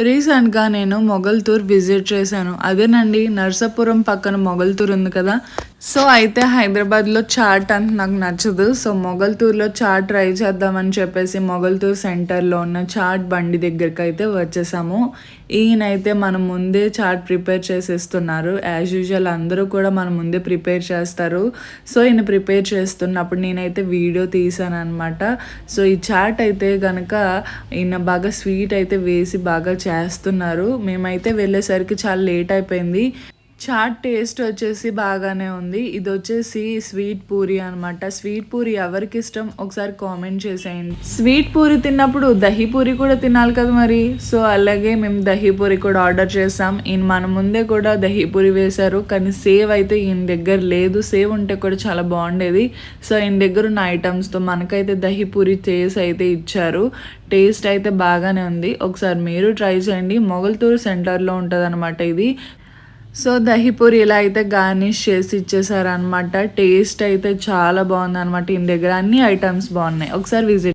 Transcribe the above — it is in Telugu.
రీసెంట్గా నేను మొగల్తూర్ విజిట్ చేశాను. అదేనండి నర్సాపురం పక్కన మొగల్తూర్ ఉంది కదా సో అయితే హైదరాబాద్లో చాట్ అంత నాకు నచ్చదు. సో మొగల్తూర్లో చాట్ ట్రై చేద్దామని చెప్పేసి మొగల్తూర్ సెంటర్లో ఉన్న చాట్ బండి దగ్గరికి అయితే వచ్చేసాము. ఈయనైతే మనం ముందే చాట్ ప్రిపేర్ చేసేస్తున్నారు. యాజ్ యూజువల్ అందరూ కూడా మనం ముందే ప్రిపేర్ చేస్తారు. సో ఈయన ప్రిపేర్ చేస్తున్నప్పుడు నేనైతే వీడియో తీసాను అనమాట సో ఈ చాట్ అయితే కనుక ఈయన బాగా స్వీట్ అయితే వేసి బాగా చేస్తున్నారు. మేమైతే వెళ్ళేసరికి చాలా లేట్ అయిపోయింది. చాట్ టేస్ట్ వచ్చేసి బాగానే ఉంది. ఇది వచ్చేసి స్వీట్ పూరి అనమాట స్వీట్ పూరి ఎవరికి ఇష్టం? ఒకసారి కామెంట్ చేసేయండి. స్వీట్ పూరి తిన్నప్పుడు దహి పూరి కూడా తినాలి కదా మరి? సో అలాగే మేము దహి పూరి కూడా ఆర్డర్ చేసాం. ఈయన మన ముందే కూడా దహి పూరి వేశారు. కానీ సేవ్ అయితే ఈయన దగ్గర లేదు. సేవ్ ఉంటే కూడా చాలా బాగుండేది. సో ఈయన దగ్గర ఉన్న ఐటమ్స్తో మనకైతే దహి పూరి చేసి అయితే ఇచ్చారు. టేస్ట్ అయితే బాగానే ఉంది. ఒకసారి మీరు ట్రై చేయండి. మొగల్తూరు సెంటర్లో ఉంటుంది ఇది. సో దహీపూరి ఇలా అయితే గార్నిష్ చేసి ఇచ్చేసారనమాట టేస్ట్ అయితే చాలా బాగుంది అనమాట ఇంటి దగ్గర అన్ని ఐటమ్స్ బాగున్నాయి. ఒకసారి విజిట్